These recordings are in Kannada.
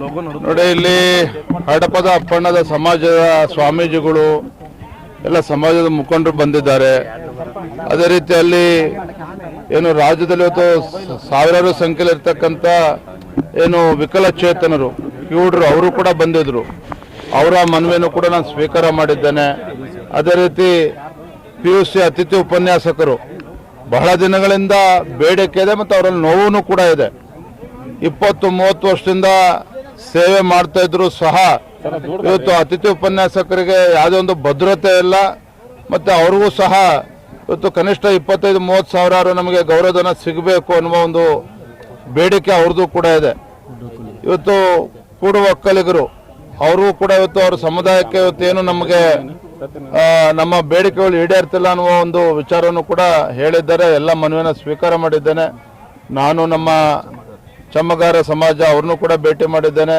ನೋಡಿ ಇಲ್ಲಿ ಹಡಪದ ಅಪ್ಪಣ್ಣದ ಸಮಾಜದ ಸ್ವಾಮೀಜಿಗಳು, ಎಲ್ಲ ಸಮಾಜದ ಮುಖಂಡರು ಬಂದಿದ್ದಾರೆ. ಅದೇ ರೀತಿಯಲ್ಲಿ ಏನು ರಾಜ್ಯದಲ್ಲಿ ಇವತ್ತು ಸಾವಿರಾರು ಸಂಖ್ಯೆಯಲ್ಲಿ ಇರ್ತಕ್ಕಂಥ ಏನು ವಿಕಲಚೇತನರು ಕಿವುಡ್ರು ಅವರು ಕೂಡ ಬಂದಿದ್ರು. ಅವರ ಮನವಿಯನ್ನು ಕೂಡ ನಾನು ಸ್ವೀಕಾರ ಮಾಡಿದ್ದೇನೆ. ಅದೇ ರೀತಿ ಪಿ ಯು ಸಿ ಅತಿಥಿ ಉಪನ್ಯಾಸಕರು, ಬಹಳ ದಿನಗಳಿಂದ ಬೇಡಿಕೆ ಇದೆ ಮತ್ತು ಅವರಲ್ಲಿ ನೋವು ಕೂಡ ಇದೆ. ಇಪ್ಪತ್ತು, ಮೂವತ್ತು ವರ್ಷದಿಂದ ಸೇವೆ ಮಾಡ್ತಾ ಇದ್ರು ಸಹ ಇವತ್ತು ಅತಿಥಿ ಉಪನ್ಯಾಸಕರಿಗೆ ಯಾವುದೇ ಒಂದು ಭದ್ರತೆ ಇಲ್ಲ. ಮತ್ತೆ ಅವ್ರಿಗೂ ಸಹ ಇವತ್ತು ಕನಿಷ್ಠ ಇಪ್ಪತ್ತೈದು, ಮೂವತ್ತು ಸಾವಿರಾರು ನಮಗೆ ಗೌರವಧನ ಸಿಗಬೇಕು ಅನ್ನುವ ಒಂದು ಬೇಡಿಕೆ ಅವ್ರದ್ದು ಕೂಡ ಇದೆ. ಇವತ್ತು ಕೂಡ ಒಕ್ಕಲಿಗರು ಅವರು ಕೂಡ ಇವತ್ತು ಅವ್ರ ಸಮುದಾಯಕ್ಕೆ ಇವತ್ತು ಏನು ನಮಗೆ ನಮ್ಮ ಬೇಡಿಕೆಗಳು ಈಡೇರ್ತಿಲ್ಲ ಅನ್ನುವ ಒಂದು ವಿಚಾರವನ್ನು ಕೂಡ ಹೇಳಿದ್ದಾರೆ. ಎಲ್ಲ ಮನವಿಯನ್ನು ಸ್ವೀಕಾರ ಮಾಡಿದ್ದೇನೆ. ನಾನು ನಮ್ಮ ಚಮ್ಮಗಾರ ಸಮಾಜ ಅವ್ರನ್ನೂ ಕೂಡ ಭೇಟಿ ಮಾಡಿದ್ದೇನೆ.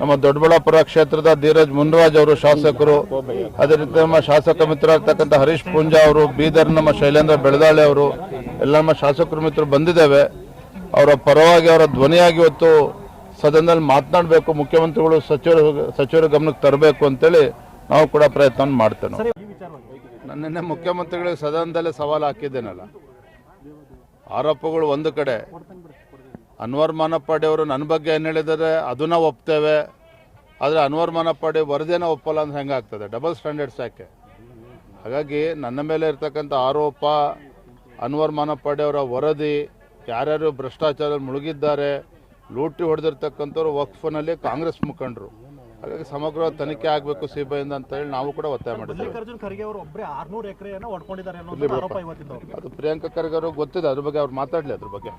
ನಮ್ಮ ದೊಡ್ಡಬಳ್ಳಾಪುರ ಕ್ಷೇತ್ರದ ಧೀರಜ್ ಮುನ್ರಾಜ್ ಅವರು ಶಾಸಕರು. ಅದೇ ರೀತಿ ನಮ್ಮ ಶಾಸಕ ಮಿತ್ರರಾಗ್ತಕ್ಕಂಥ ಹರೀಶ್ ಪೂಂಜಾ ಅವರು, ಬೀದರ್ ನಮ್ಮ ಶೈಲೇಂದ್ರ ಬೆಳದಾಳೆ ಅವರು, ಎಲ್ಲ ನಮ್ಮ ಶಾಸಕರು ಮಿತ್ರರು ಬಂದಿದ್ದೇವೆ. ಅವರ ಪರವಾಗಿ ಅವರ ಧ್ವನಿಯಾಗಿ ಇವತ್ತು ಸದನದಲ್ಲಿ ಮಾತನಾಡಬೇಕು, ಮುಖ್ಯಮಂತ್ರಿಗಳು ಸಚಿವರು ಸಚಿವರ ಗಮನಕ್ಕೆ ತರಬೇಕು ಅಂತೇಳಿ ನಾವು ಕೂಡ ಪ್ರಯತ್ನ ಮಾಡ್ತೇನೆ ನನ್ನೆನ್ನೆ ಮುಖ್ಯಮಂತ್ರಿಗಳಿಗೆ ಸದನದಲ್ಲೇ ಸವಾಲು ಹಾಕಿದ್ದೇನಲ್ಲ. ಆರೋಪಗಳು ಒಂದು ಕಡೆ ಅನ್ವರ್ ಮಾನಪ್ಪಾಡಿ ಅವರು ನನ್ನ ಬಗ್ಗೆ ಏನು ಹೇಳಿದ್ದಾರೆ ಅದನ್ನ ಒಪ್ತೇವೆ. ಆದರೆ ಅನ್ವರ್ ಮಾನಪ್ಪಾಡಿ ವರದಿನ ಒಪ್ಪಲ್ಲ ಅಂದ್ರೆ ಹೆಂಗಾಗ್ತದೆ ಡಬಲ್ ಸ್ಟ್ಯಾಂಡರ್ಡ್ಸ್ ಯಾಕೆ? ಹಾಗಾಗಿ ನನ್ನ ಮೇಲೆ ಇರ್ತಕ್ಕಂಥ ಆರೋಪ ಅನ್ವರ್ ಮಾನಪ್ಪಾಡಿ ಅವರ ವರದಿ ಯಾರ್ಯಾರು ಭ್ರಷ್ಟಾಚಾರದಲ್ಲಿ ಮುಳುಗಿದ್ದಾರೆ ಲೂಟಿ ಹೊಡೆದಿರ್ತಕ್ಕಂಥವ್ರು ವಕ್ಫ್ನಲ್ಲಿ ಕಾಂಗ್ರೆಸ್ ಮುಖಂಡರು. ಹಾಗಾಗಿ ಸಮಗ್ರ ತನಿಖೆ ಆಗಬೇಕು ಸಿಬಿಐಯಿಂದ ಅಂತ ಹೇಳಿ ನಾವು ಕೂಡ ಒತ್ತಾಯ ಮಾಡಿದ್ದೀವಿ. ಅವರು ಅದು ಪ್ರಿಯಾಂಕಾ ಖರ್ಗೆ ಅವ್ರಿಗೆ ಗೊತ್ತಿದೆ ಅದ್ರ ಬಗ್ಗೆ ಅವ್ರು ಮಾತಾಡಲಿ ಅದ್ರ ಬಗ್ಗೆ.